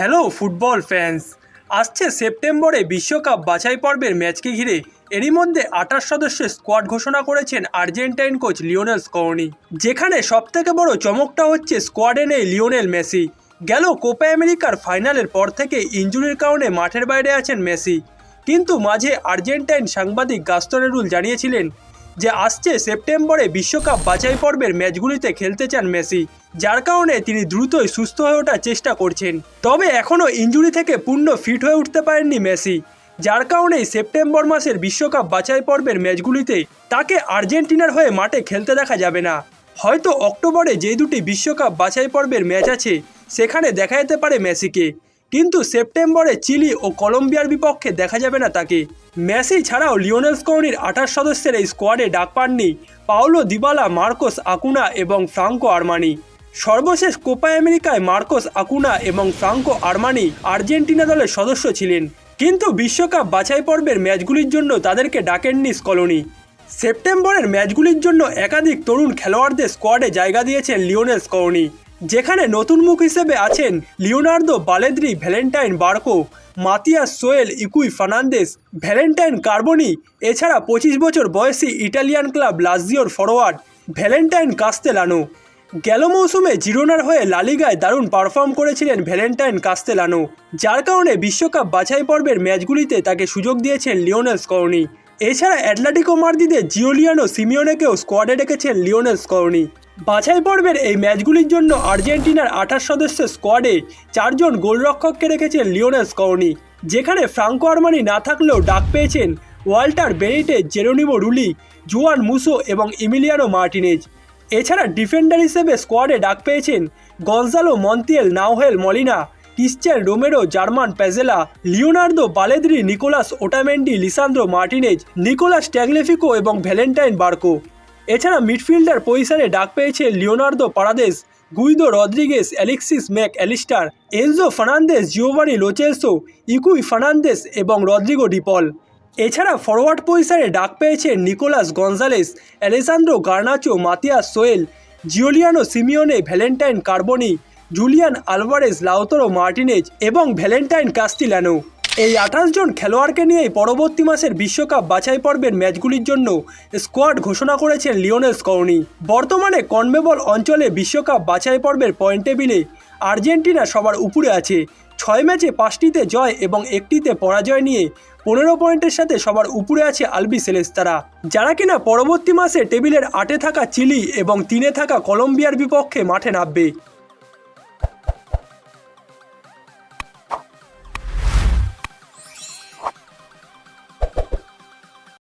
Hello football fans, আসছে সেপ্টেম্বরে বিশ্বকাপ বাছাই পর্বের ম্যাচকে ঘিরে। এরই মধ্যে আঠাশ সদস্যের স্কোয়াড ঘোষণা করেছেন আর্জেন্টাইন কোচ লিওনেল স্কর্নি। যেখানে সবথেকে বড় চমকটা হচ্ছে স্কোয়াডে নেই লিওনেল মেসি। গেল কোপা আমেরিকার ফাইনালের পর থেকে ইঞ্জুরির কারণে মাঠের বাইরে আছেন মেসি। কিন্তু মাঝে আর্জেন্টাইন সাংবাদিক গাস্তনেরুল জানিয়েছিলেন যে আসছে সেপ্টেম্বরে বিশ্বকাপ বাছাই পর্বের ম্যাচগুলিতে খেলতে চান মেসি, যার কারণে তিনি দ্রুতই সুস্থ হয়ে ওঠার চেষ্টা করছেন। তবে এখনও ইঞ্জুরি থেকে পূর্ণ ফিট হয়ে উঠতে পারেননি মেসি, যার কারণেই সেপ্টেম্বর মাসের বিশ্বকাপ বাছাই পর্বের ম্যাচগুলিতে তাকে আর্জেন্টিনার হয়ে মাঠে খেলতে দেখা যাবে না। হয়তো অক্টোবরে যে দুটি বিশ্বকাপ বাছাই পর্বের ম্যাচ আছে, সেখানে দেখা যেতে পারে মেসিকে। কিন্তু সেপ্টেম্বরে চিলি ও কলম্বিয়ার বিপক্ষে দেখা যাবে না তাকে। মেসি ছাড়াও লিওনেল স্কর্নির আঠাশ সদস্যের এই স্কোয়াডে ডাক পাননি পাওলো দিবালা, মার্কোস আকুনা এবং ফ্রাঙ্কো আরমানি। সর্বশেষ কোপা আমেরিকায় মার্কোস আকুনা এবং ফ্রাঙ্কো আরমানি আর্জেন্টিনা দলের সদস্য ছিলেন। কিন্তু বিশ্বকাপ বাছাই পর্বের ম্যাচগুলির জন্য তাদেরকে ডাকেননি স্কলনি। সেপ্টেম্বরের ম্যাচগুলির জন্য একাধিক তরুণ খেলোয়াড়দের স্কোয়াডে জায়গা দিয়েছেন লিওনেল স্কর্নি। যেখানে নতুন মুখ হিসেবে আছেন Leonardo Balerdi Valentin Barco, Matias Soule Equi Fernandez Valentin Carboni, এছাড়া পঁচিশ বছর বয়সী ইটালিয়ান ক্লাব লাজিওর ফরোয়ার্ড ভ্যালেন্টাইন কাস্তেলানো। গেল মৌসুমে জিরোনার হয়ে লালিগায় দারুণ পারফর্ম করেছিলেন ভ্যালেন্টাইন কাস্তেলানো, যার কারণে বিশ্বকাপ বাছাই পর্বের ম্যাচগুলিতে তাকে সুযোগ দিয়েছেন লিওনেল স্কর্নি। এছাড়া অ্যাটলেটিকো মার্দিদের জিওলিয়ানো সিমিওনেকেও স্কোয়াডে রেখেছেন লিওনেল স্কর্নি বাছাই পর্বের এই ম্যাচগুলির জন্য আর্জেন্টিনার আঠাশ সদস্যের স্কোয়াডে চারজন গোলরক্ষককে রেখেছেন লিওনেল স্কর্নি যেখানে ফ্রাঙ্কো আরমানি না থাকলেও ডাক পেয়েছেন Walter Benitez Geronimo Rulli, Juan Musso এবং ইমিলিয়ানো মার্টিনেজ। এছাড়া ডিফেন্ডার হিসেবে স্কোয়াডে ডাক পেয়েছেন Gonzalo Montiel Nahuel Molina Cristian Romero, German Pezzella, Leonardo Balerdi, Nicolas Otamendi, Lisandro Martinez, Nicolas Tagliafico এবং ভ্যালেন্টাইন বার্কো। এছাড়া মিডফিল্ডার পজিশনে ডাক পেয়েছে Leonardo Paredes, Guido Rodriguez, Alexis Mac Allister, Enzo Fernandez Giovani Lo Celso, Equi Fernandez এবং Rodrigo De Paul. এছাড়া forward পজিশনে ডাক পেয়েছে Nicolas Gonzalez, Alejandro Garnacho, Matias Soule, Giuliano Simeone, Valentin Carboni Julian Alvarez, Lautaro Martinez এবং Valentin Castellanos এই আঠাশ জন খেলোয়াড়কে নিয়েই পরবর্তী মাসের বিশ্বকাপ বাছাই পর্বের ম্যাচগুলির জন্য স্কোয়াড ঘোষণা করেছেন লিওনেল স্কর্নি। বর্তমানে কনমেবল অঞ্চলে বিশ্বকাপ বাছাই পর্বের পয়েন্ট টেবিলে আর্জেন্টিনা সবার উপরে আছে। ছয় ম্যাচে পাঁচটিতে জয় এবং একটিতে পরাজয় নিয়ে পনেরো পয়েন্টের সাথে সবার উপরে আছে আলবি সেলেস্তারা। যারা কিনা পরবর্তী মাসে টেবিলের আটে থাকা চিলি এবং তিনে থাকা কলম্বিয়ার বিপক্ষে মাঠে নামবে।